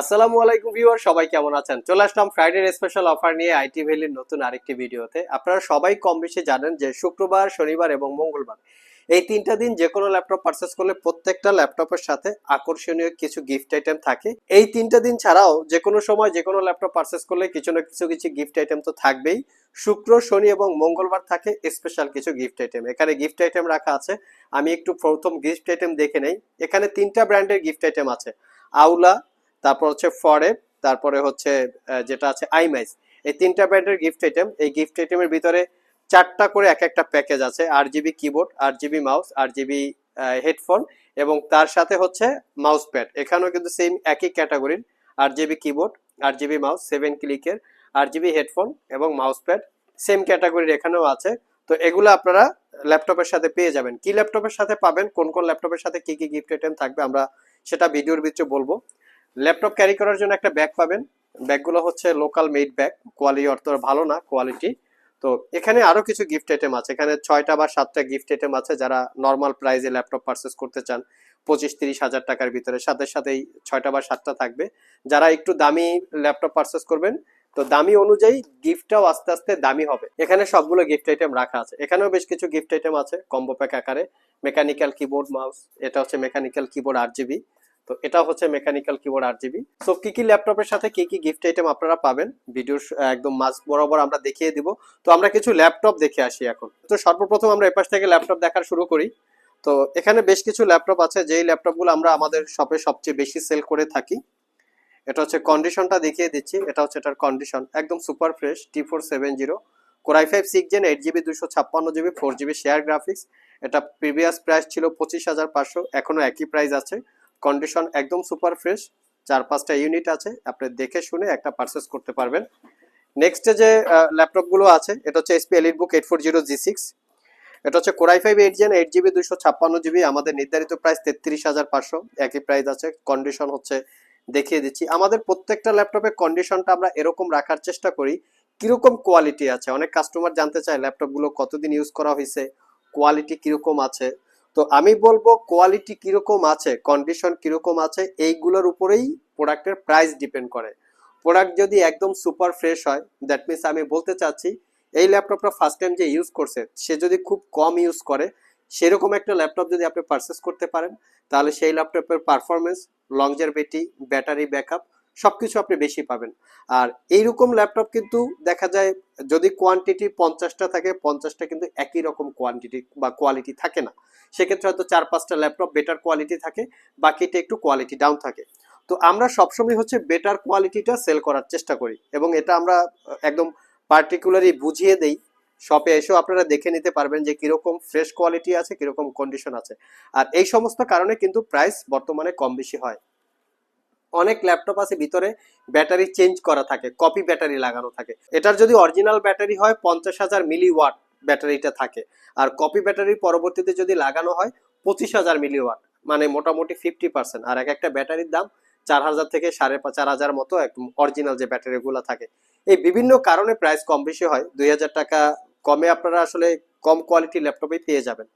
আসসালামু আলাইকুম ভিউয়ার সবাই কেমন আছেন? চলে আসলাম ফ্রাইডে স্পেশাল অফার নিয়ে আইটি ভ্যালির নতুন আরেকটি ভিডিওতে। আপনারা সবাই কম বেশি জানেন যে শুক্রবার, শনিবার এবং মঙ্গলবার, এই তিনটা দিন যে কোনো ল্যাপটপ পারচেস করলে প্রত্যেকটা ল্যাপটপের সাথে আকর্ষণীয় কিছু গিফট আইটেম থাকে। এই তিনটা দিন ছাড়াও যে কোনো সময় যে কোনো ল্যাপটপ পারচেস করলে কিছু না কিছু কিছু গিফট আইটেম তো থাকবেই। শুক্র, শনি এবং মঙ্গলবার থাকে স্পেশাল কিছু গিফট আইটেম এখানে গিফট আইটেম রাখা আছে। আমি একটু প্রথম গিফট আইটেম দেখে নেই। এখানে তিনটা ব্র্যান্ডের গিফট আইটেম আছে। আউলা তারপর হচ্ছে ফরে, তারপরে হচ্ছে যেটা আছে আইমাইস এই তিনটা ব্র্যান্ডের গিফট আইটেম এই গিফট আইটেমের ভিতরে চারটা করে এক একটা প্যাকেজ আছে আট জিবি কিবোর্ড আট জিবি মাউস আট জিবি হেডফোন এবং তার সাথে হচ্ছে মাউস প্যাড এখানেও কিন্তু সেম একই ক্যাটাগরির আট জিবি কিবোর্ড আট জিবি মাউস সেভেন ক্লিকের আট জিবি হেডফোন এবং মাউস প্যাড সেম ক্যাটাগরির এখানেও আছে। তো এগুলো আপনারা ল্যাপটপের সাথে পেয়ে যাবেন। কি ল্যাপটপের সাথে পাবেন, কোন কোন ল্যাপটপের সাথে কি কি গিফট আইটেম থাকবে, আমরা সেটা ভিডিওর ভিতরে বলব। ল্যাপটপ ক্যারি করার জন্য একটা ব্যাগ পাবেন। ব্যাগগুলো হচ্ছে লোকাল মেড ব্যাগ কোয়ালিটি অর্থ ভালো না কোয়ালিটি তো এখানে আরও কিছু গিফট আইটেম আছে। এখানে ছয়টা বা সাতটা গিফট আইটেম আছে যারা নর্মাল প্রাইসে ল্যাপটপ পারচেস করতে চান। পঁচিশ, তিরিশ হাজার টাকার ভিতরে। সাথে সাথেই ছয়টা বা সাতটা থাকবে। যারা একটু দামি ল্যাপটপ পারচেস করবেন, তো দামি অনুযায়ী গিফটটাও আস্তে আস্তে দামি হবে। এখানে সবগুলো গিফট আইটেম রাখা আছে। এখানেও বেশ কিছু গিফট আইটেম আছে। কম্বো প্যাক আকারে। মেকানিক্যাল কিবোর্ড মাউস এটা হচ্ছে মেকানিক্যাল কিবোর্ড আট জিবি তো এটা হচ্ছে মেকানিক্যাল কিবোর্ড আট জিবি সো কি কি ল্যাপটপের সাথে কি কি গিফট আইটেম আপনারা পাবেন? ভিডিওর একদম মাঝ বরাবর আমরা দেখিয়ে দিব। তো আমরা কিছু ল্যাপটপ দেখে আসি এখন। তো সর্বপ্রথম আমরা এপাশ থেকে ল্যাপটপ দেখার শুরু করি। তো এখানে বেশ কিছু ল্যাপটপ আছে, যেই ল্যাপটপগুলো আমরা আমাদের শপে সবচেয়ে বেশি সেল করে থাকি। এটা হচ্ছে কন্ডিশনটা দেখিয়ে দিচ্ছি। এটা হচ্ছে এটার কন্ডিশন একদম super fresh T four seven zero core i five six gen eight GB দুশো ছাপ্পান্ন GB four GB share graphics এটা প্রিভিয়াস প্রাইস ছিল পঁচিশ হাজার পাঁচশো। এখনও একই প্রাইস আছে। কন্ডিশন একদম সুপার ফ্রেশ চার, পাঁচটা ইউনিট আছে। আপনি দেখে শুনে একটা পারচেস করতে পারবেন। নেক্সটে যে ল্যাপটপগুলো আছে, এটা হচ্ছে HP EliteBook eight four zero G six এটা হচ্ছে core i five eight gen eight GB দুশো ছাপ্পান্ন জিবি আমাদের নির্ধারিত প্রাইস তেত্রিশ হাজার পাঁচশো। একই প্রাইস আছে। কন্ডিশন হচ্ছে, দেখিয়ে দিচ্ছি। আমাদের প্রত্যেকটা ল্যাপটপের কন্ডিশনটা আমরা এরকম রাখার চেষ্টা করি। কীরকম কোয়ালিটি আছে? অনেক কাস্টমার জানতে চায় ল্যাপটপগুলো কতদিন ইউজ করা হয়েছে কোয়ালিটি কীরকম আছে? তো আমি বলব কোয়ালিটি কীরকম আছে কন্ডিশন কীরকম আছে, এইগুলোর উপরেই প্রোডাক্টের প্রাইস ডিপেন্ড করে। প্রোডাক্ট যদি একদম সুপার ফ্রেশ হয় দ্যাট মিনস আমি বলতে চাচ্ছি, এই ল্যাপটপটা ফার্স্ট টাইম যে ইউজ করছে, সে যদি খুব কম ইউজ করে, সেরকম একটা ল্যাপটপ যদি আপনি পারচেস করতে পারেন, তাহলে সেই ল্যাপটপের পারফরমেন্স লংজারভিটি ব্যাটারি ব্যাকআপ সবকিছু আপনি বেশি পাবেন। আর এইরকম ল্যাপটপ কিন্তু দেখা যায়, যদি কোয়ান্টিটি পঞ্চাশটা থাকে, পঞ্চাশটা কিন্তু একই রকম কোয়ান্টিটি বা কোয়ালিটি থাকে না। সেক্ষেত্রে হয়তো চার পাঁচটা ল্যাপটপ বেটার কোয়ালিটি থাকে, বাকিটা একটু কোয়ালিটি ডাউন থাকে। তো আমরা সবসময় হচ্ছে বেটার কোয়ালিটিটা সেল করার চেষ্টা করি এবং এটা আমরা একদম পার্টিকুলারলি বুঝিয়ে দেই। শপে এসেও আপনারা দেখে নিতে পারবেন যে কীরকম ফ্রেশ কোয়ালিটি আছে, কীরকম কন্ডিশন আছে। আর এই সমস্ত কারণে কিন্তু প্রাইস বর্তমানে কম বেশি হয়। অনেক ল্যাপটপ আছে ভিতরে ব্যাটারি চেঞ্জ করা থাকে কপি ব্যাটারি লাগানো থাকে। এটার যদি অরিজিনাল ব্যাটারি হয়, পঞ্চাশ হাজার মিলি ওয়াট ব্যাটারিটা থাকে। আর কপি ব্যাটারি পরবর্তীতে যদি লাগানো হয়, পঁচিশ হাজার মিলি ওয়াট মানে মোটামুটি ফিফটি পার্সেন্ট আর এক একটা ব্যাটারির দাম চার হাজার থেকে সাড়ে চার হাজার মতো একদম অরিজিনাল যে ব্যাটারিগুলো থাকে। এই বিভিন্ন কারণে প্রাইস কম বেশি হয়। দুই হাজার টাকা কমে আপনারা আসলে কম কোয়ালিটি ল্যাপটপে পেয়ে যাবেন।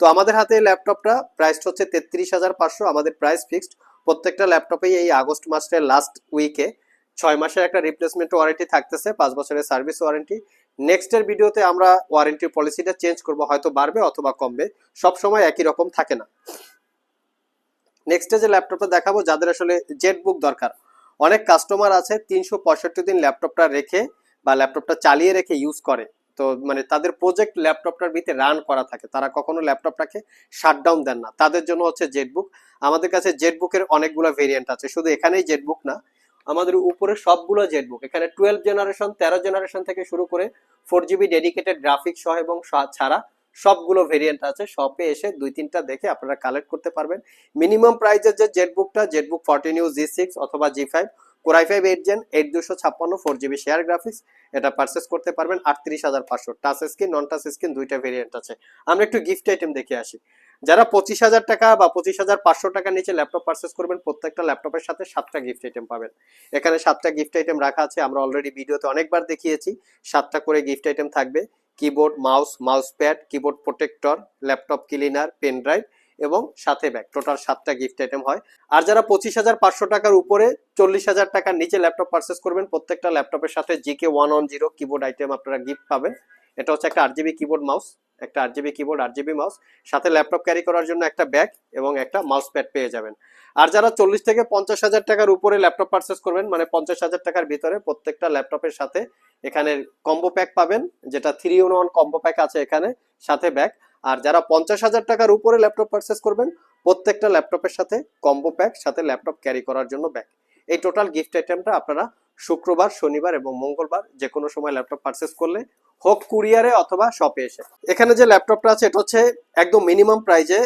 তো আমাদের হাতে ল্যাপটপটা প্রাইস হচ্ছে তেত্রিশ হাজার পাঁচশো। আমাদের প্রাইস ফিক্সড প্রত্যেকটা ল্যাপটপেই এই আগস্ট মাসের লাস্ট উইকে ছয় মাসের একটা রিপ্লেসমেন্ট ওয়ারেন্টি থাকতেছে, পাঁচ বছরের সার্ভিস ওয়ারেন্টি নেক্সটের ভিডিওতে আমরা ওয়ারেন্টি পলিসিটা চেঞ্জ করব, হয়তো বাড়বে অথবা কমবে, সব সময় একই রকম থাকে না। নেক্সটে যে ল্যাপটপটা দেখাবো, যাদের আসলে জেট বুক দরকার, অনেক কাস্টমার আছে, তিনশো পঁয়ষট্টি দিন ল্যাপটপটা রেখে বা ল্যাপটপটা চালিয়ে রেখে ইউজ করে। তো মানে তাদের প্রজেক্ট ল্যাপটপটার ভিতরে রান করা থাকে। তারা কখনো ল্যাপটপটাকে শাটডাউন দেন না। তাদের জন্য হচ্ছে জেটবুক আমাদের কাছে জেটবুকের অনেকগুলো ভেরিয়েন্ট আছে। শুধু এখানেই জেটবুক না, আমাদের উপরে সবগুলো জেটবুক এখানে টুয়েলভ জেনারেশন তেরো জেনারেশন থেকে শুরু করে ফোর জিবি ডেডিকেটেড গ্রাফিক্স সহ এবং ছাড়া সবগুলো ভেরিয়েন্ট আছে। শপে এসে দুই, তিনটা দেখে আপনারা কালেক্ট করতে পারবেন। মিনিমাম প্রাইজের যে জেটবুকটা ZBook fourteen U G six অথবা G five core i five eight gen eight দুশো ছাপ্পান্ন ফোর জিবি শেয়ার গ্রাফিক্স এটা পারচেস করতে পারবেন আটত্রিশ হাজার পাঁচশো। Touch screen non touch screen দুইটা ভেরিয়েন্ট আছে। আমরা একটু গিফট আইটেম দেখে আসি। যারা পঁচিশ হাজার টাকা বা পঁচিশ হাজার পাঁচশো টাকার নিচে ল্যাপটপ পারচেস করবেন, প্রত্যেকটা ল্যাপটপের সাথে সাতটা গিফট আইটেম পাবেন। এখানে সাতটা গিফট আইটেম রাখা আছে, আমরা অলরেডি ভিডিওতে অনেকবার দেখিয়েছি। সাতটা করে গিফট আইটেম থাকবে। Keyboard mouse mouse pad keyboard protector laptop cleaner pen drive এবং সাথে ব্যাগ টোটাল সাতটা গিফট আইটেম হয়। আর যারা পঁচিশ হাজার পাঁচশো টাকার উপরে চল্লিশ হাজার টাকার নিচে ল্যাপটপ পারচেস করবেন, প্রত্যেকটা ল্যাপটপের সাথে GK one one zero keyboard item আপনারা গিফট পাবেন। এটা হচ্ছে একটা আরজিবি কিবোর্ড মাউস একটা আরজিবি কিবোর্ড আরজিবি মাউস সাথে ল্যাপটপ ক্যারি করার জন্য একটা ব্যাগ এবং একটা মাউস প্যাড পেয়ে যাবেন। আর যারা চল্লিশ থেকে পঞ্চাশ হাজার টাকার উপরে ল্যাপটপ পারচেস করবেন মানে পঞ্চাশ হাজার টাকার ভিতরে প্রত্যেকটা ল্যাপটপের সাথে এখানে কম্বো প্যাক পাবেন, যেটা থ্রি ওয়ান কম্বো প্যাক আছে এখানে, সাথে ব্যাগ আর যারা পঞ্চাশ হাজার টাকার উপরে ল্যাপটপ পারচেস করবেন, প্রত্যেকটা ল্যাপটপের সাথে কম্বো প্যাক সাথে ল্যাপটপ ক্যারি করার জন্য ব্যাগ এই টোটাল গিফট আইটেমটা আপনারা শুক্রবার, শনিবার এবং মঙ্গলবার যে কোনো সময় ল্যাপটপ পারচেস করলে, হোক কুরিয়ারে অথবা শপে এসে। এখানে যে ল্যাপটপটা আছে, এটা হচ্ছে একদম মিনিমাম প্রাইজে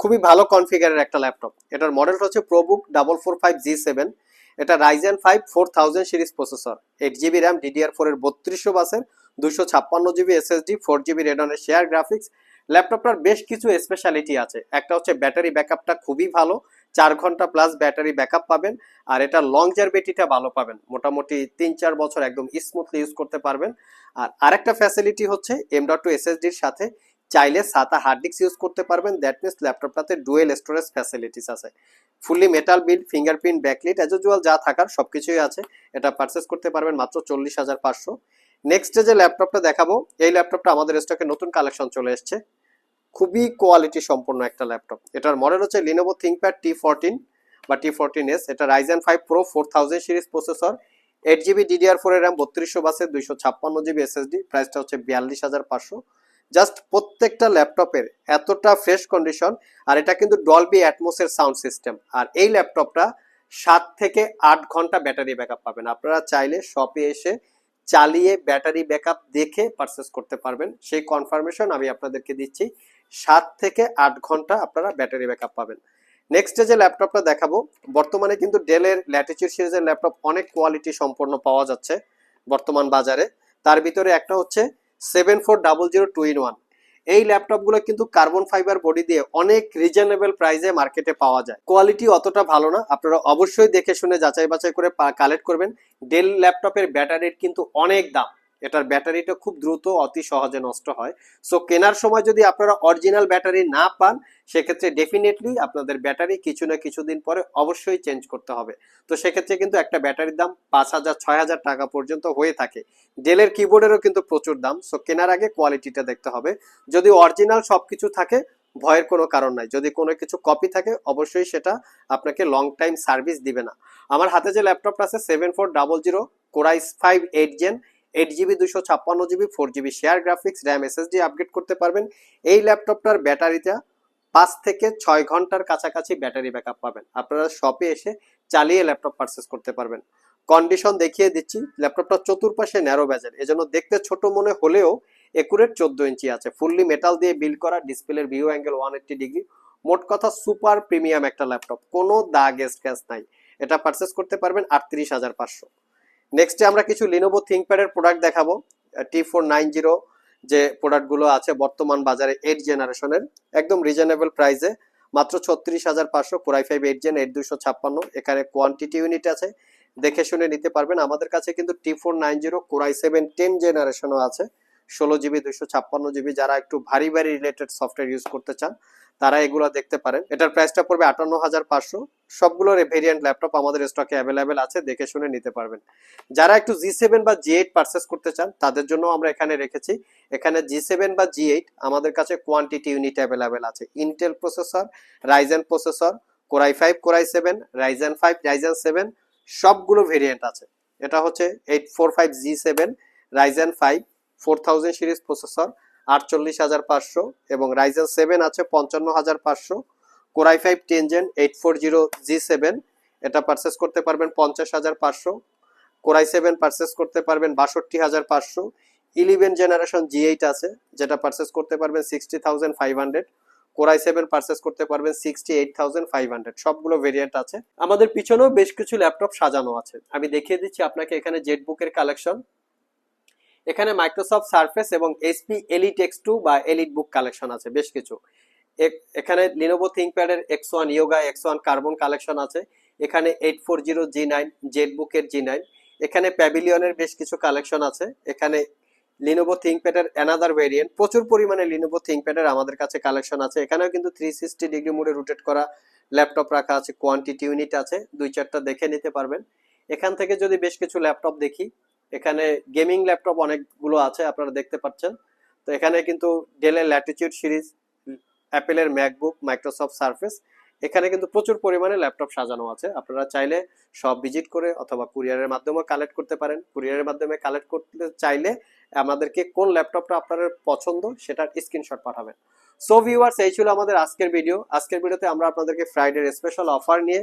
খুবই ভালো কনফিগারের একটা ল্যাপটপ। এটার মডেলটা হচ্ছে ProBook double four five G seven এটা Ryzen five four thousand series processor eight GB RAM DDR four এর বত্রিশশো বাসের দুশো ছাপ্পান্ন জিবি এসএসডি ফোর জিবি রেডনের শেয়ার গ্রাফিক্স ল্যাপটপটার বেশ কিছু স্পেশালিটি আছে। একটা হচ্ছে ব্যাটারি ব্যাকআপটা খুবই ভালো, চার ঘণ্টা প্লাস ব্যাটারি ব্যাকআপ পাবেন, আর এটা লং জারবেটিটা ভালো পাবেন। মোটামুটি তিন চার বছর একদম স্মুথলি ইউজ করতে পারবেন। আর আরেকটা ফ্যাসিলিটি হচ্ছে এম ডট টু এসএসডির সাথে চাইলে সাতা হার্ড ডিস্ক ইউজ করতে পারবেন। দ্যাট মিনস ল্যাপটপটাতে ডুয়েল স্টোরেজ ফ্যাসিলিটিস আছে। Fully metal build fingerprint backlit as usual যা থাকার সবকিছুই আছে। এটা পারচেস করতে পারবেন মাত্র চল্লিশ হাজার পাঁচশো। নেক্সট যে ল্যাপটপটা দেখাবো, এই ল্যাপটপটা আমাদের স্টকে নতুন কালেকশন চলে এসছে। খুবই কোয়ালিটি সম্পন্ন একটা ল্যাপটপ এটার মডেল হচ্ছে লিনোভো থিঙ্কপ্যাড টি ফোরটিন বা টি ফোরটিন এস এটা Ryzen five pro four thousand series processor eight GB DDR four এর র্যাম বত্রিশশো বাসে দুইশো ছাপ্পান্ন জিবি এসএসডি প্রাইসটা হচ্ছে বিয়াল্লিশ হাজার পাঁচশো। জাস্ট প্রত্যেকটা ল্যাপটপের এতটা ফ্রেশ কন্ডিশন আর এটা কিন্তু ডলবি অ্যাটমোসের সাউন্ড সিস্টেম আর এই ল্যাপটপটা সাত থেকে আট ঘণ্টা ব্যাটারি ব্যাকআপ পাবেন। আপনারা চাইলে শপে এসে চালিয়ে ব্যাটারি ব্যাকআপ দেখে পারচেস করতে পারবেন। সেই কনফার্মেশন আমি আপনাদেরকে দিচ্ছি, সাত থেকে আট ঘণ্টা আপনারা ব্যাটারি ব্যাকআপ পাবেন। নেক্সট যে ল্যাপটপটা দেখাবো, বর্তমানে কিন্তু ডেলের ল্যাটিচিউড সিরিজের ল্যাপটপ অনেক কোয়ালিটি সম্পন্ন পাওয়া যাচ্ছে বর্তমান বাজারে। তার ভিতরে একটা হচ্ছে seven four double zero two in one এই ল্যাপটপগুলো কিন্তু কার্বন ফাইবার বডি দিয়ে অনেক রিজনেবল প্রাইসে মার্কেটে পাওয়া যায়। কোয়ালিটি অতটা ভালো না। আপনারা অবশ্যই দেখে শুনে যাচাই বাছাই করে কালেক্ট করবেন। ডেল ল্যাপটপের ব্যাটারির কিন্তু অনেক দাম। এটার ব্যাটারিটা খুব দ্রুত, অতি সহজে নষ্ট হয়। সো কেনার সময় যদি আপনারা অরিজিনাল ব্যাটারি না পান, সেক্ষেত্রে ডেফিনেটলি আপনাদের ব্যাটারি কিছু না কিছুদিন পরে অবশ্যই চেঞ্জ করতে হবে। তো সেক্ষেত্রে কিন্তু একটা ব্যাটারির দাম পাঁচ হাজার, ছয় হাজার টাকা পর্যন্ত হয়ে থাকে। ডেলের কিবোর্ডেরও কিন্তু প্রচুর দাম। সো কেনার আগে কোয়ালিটিটা দেখতে হবে। যদি অরিজিনাল সব কিছু থাকে, ভয়ের কোনো কারণ নাই। যদি কোনো কিছু কপি থাকে, অবশ্যই সেটা আপনাকে লং টাইম সার্ভিস দিবে না। আমার হাতে যে ল্যাপটপটা আছে seven four double zero core i five eight gen eight GB দুশো ছাপ্পান্ন GB four GB share graphics RAM SSD upgrade করতে পারবেন। এই ল্যাপটপটার ব্যাটারিটা পাঁচ থেকে ছয় ঘণ্টার কাছাকাছি ব্যাটারি ব্যাকআপ পাবেন। আপনারা শপে এসে চালিয়ে ল্যাপটপ পারচেস করতে পারবেন। কন্ডিশন দেখিয়ে দিচ্ছি ল্যাপটপটা চতুর্পাশে ন্যারো ব্যাজের এজন্য দেখতে ছোট মনে হলেও একুরেট চোদ্দ ইঞ্চি আছে। ফুললি মেটাল দিয়ে বিল্ড করা ডিসপ্লের view angle one eighty degree মোট কথা সুপার প্রিমিয়াম একটা ল্যাপটপ কোনো দাগ স্ক্র্যাচ নাই। এটা পারচেস করতে পারবেন আটত্রিশ হাজার পাঁচশো। নেক্সটে আমরা কিছু লিনোভো থিঙ্কপ্যাডের প্রোডাক্ট দেখাবো টি ফোর নাইন জিরো যে প্রোডাক্টগুলো আছে বর্তমান বাজারে এইট জেনারেশনের একদম রিজনেবল প্রাইসে মাত্র ছত্রিশ হাজার পাঁচশো core i five eight gen eight দুশো ছাপ্পান্ন, এখানে কোয়ান্টিটি ইউনিট আছে। দেখে শুনে নিতে পারবেন, আমাদের কাছে কিন্তু T four nine zero core i seven ten জেনারেশনও আছে। ষোলো জিবি দুশো ছাপ্পান্ন জিবি যারা একটু ভারী ভারী রিলেটেড সফটওয়্যার ইউজ করতে চান, তারা এগুলো দেখতে পারেন। এটার প্রাইসটা পড়বে আটান্ন হাজার পাঁচশো। সবগুলোর ভেরিয়েন্ট ল্যাপটপ আমাদের স্টকে অ্যাভেলেবেল আছে, দেখে শুনে নিতে পারবেন। যারা একটু জি সেভেন বা জি এইট পারচেস করতে চান, তাদের জন্য আমরা এখানে রেখেছি। এখানে জি সেভেন বা জি এইট আমাদের কাছে কোয়ান্টিটি ইউনিট অ্যাভেলেবেল আছে। Intel processor Ryzen processor core i five core i seven Ryzen five Ryzen seven সবগুলো ভেরিয়েন্ট আছে। এটা হচ্ছে eight four five G seven Ryzen five four thousand series processor আটচল্লিশ হাজার পাঁচশো, এবং রাইজেন সেভেন আছে পঞ্চান্ন হাজার পাঁচশো। Core i five ten gen eight four zero G seven এটা পারচেস করতে পারবেন পঞ্চাশ হাজার পাঁচশো। কোরাই সেভেন পারচেস করতে পারবেন বাষট্টি হাজার পাঁচশো। ইলেভেন জেনারেশন জি এইট আছে, যেটা পারচেস করতে পারবেন sixty thousand five hundred seven করতে পারবেন sixty eight thousand five hundred সবগুলো ভেরিয়েন্ট আছে। আমাদের পিছনেও বেশ কিছু ল্যাপটপ সাজানো আছে। আমি দেখিয়ে দিচ্ছি আপনাকে এখানে জেট বুকের কালেকশন এখানে মাইক্রোসফট সার্ফেস এবং এসপি এলিট এক্স টু বা এলিট বুক কালেকশন আছে, বেশ কিছু। এখানে Lenovo থিঙ্কপ্যাডের X one Yoga X one Carbon collection আছে। এখানে eight four zero G nine jet বুকের জি নাইন এখানে প্যাভিলিয়নের বেশ কিছু কালেকশন আছে। এখানে লিনোভো থিঙ্কপ্যাডের অ্যানাদার ভেরিয়েন্ট প্রচুর পরিমাণে লিনোভো থিঙ্কপ্যাডের আমাদের কাছে কালেকশন আছে। এখানেও কিন্তু থ্রি সিক্সটি ডিগ্রি মোডে রোটেট করা ল্যাপটপ রাখা আছে। কোয়ান্টিটি ইউনিট আছে। দুই চারটা দেখে নিতে পারবেন। এখান থেকে যদি বেশ কিছু ল্যাপটপ দেখি এখানে গেমিং ল্যাপটপ অনেকগুলো আছে, আপনারা দেখতে পাচ্ছেন। তো এখানে কিন্তু ডেলের ল্যাটিচিউড সিরিজ অ্যাপেলের ম্যাকবুক মাইক্রোসফট সার্ফেস এখানে কিন্তু প্রচুর পরিমাণে ল্যাপটপ সাজানো আছে। আপনারা চাইলে সব ভিজিট করে অথবা কুরিয়ারের মাধ্যমে কালেক্ট করতে পারেন। কুরিয়ারের মাধ্যমে কালেক্ট করতে চাইলে আমাদেরকে কোন ল্যাপটপটা আপনার পছন্দ সেটার স্ক্রিনশট পাঠাবেন। সো ভিউয়ার্স এই ছিল আমাদের আজকের ভিডিও আজকের ভিডিওতে আমরা আপনাদেরকে ফ্রাইডের স্পেশাল অফার নিয়ে